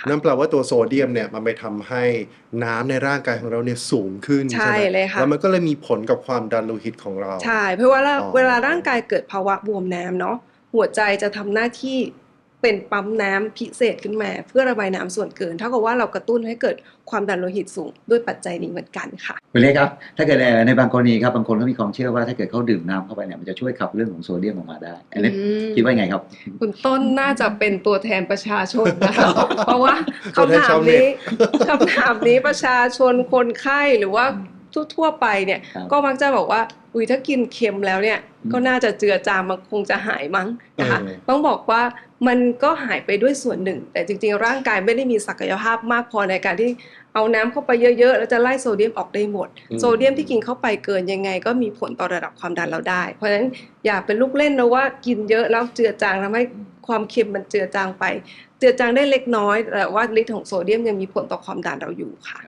ค่ะ นั่นแปลว่าตัวโซเดียมเนี่ยมันไปทำให้น้ำในร่างกายของเราเนี่ยสูงขึ้นใช่ไหมเลยค่ะแล้วมันก็เลยมีผลกับความดันโลหิตของเรา ใช่ เพราะว่าเราอ๋อเวลาร่างกายเกิดภาวะบวมน้ำเนาะหัวใจจะทำหน้าที่ เป็นปั๊มน้ำพิเศษขึ้นมา เพื่อระบายน้ำส่วนเกิน เท่ากับว่าเรากระตุ้นให้เกิดความดันโลหิตสูงด้วยปัจจัยนี้เหมือนกันค่ะคุณเล็กครับ ถ้าเกิดเอ่อในบางกรณีครับบางคนเขามีความเชื่อว่าถ้าเกิดเขาดื่มน้ำเข้าไปเนี่ยมันจะช่วยขับเรื่องของโซเดียมออกมาได้อันนี้อืมคิดว่าไงครับ คุณต้นน่าจะเป็นตัวแทนประชาชนนะคะเพราะว่าตัวแทนคำถาชามวเน็ตนี้คำถามนี้ประชาชนคนไข้หรือว่า ทั่วๆไปเนี่ยครับก็มักจะบอกว่าอุ้ยถ้ากินเค็มแล้วเนี่ยอืมก็น่าจะเจือจางมันคงจะหายมั้งนะคะเออต้องบอกว่ามันก็หายไปด้วยส่วนหนึ่ง แต่จริงๆ ร่างกายไม่ได้มีศักยภาพมากพอในการที่เอาน้ำเข้าไปเยอะๆ แล้วจะไล่โซเดียมออกได้หมดอืมโซเดียมที่กินเข้าไปเกินยังไง ก็มีผลต่อระดับความดันเราได้ เพราะฉะนั้นอย่าเป็นลูกเล่นนะว่ากินเยอะแล้วเจือจางทำให้ความเค็มมันเจือจางไป เจือจางได้เล็กน้อยแต่ว่าฤทธิ์ของโซเดียมยังมีผลต่อความดันเราอยู่ค่ะ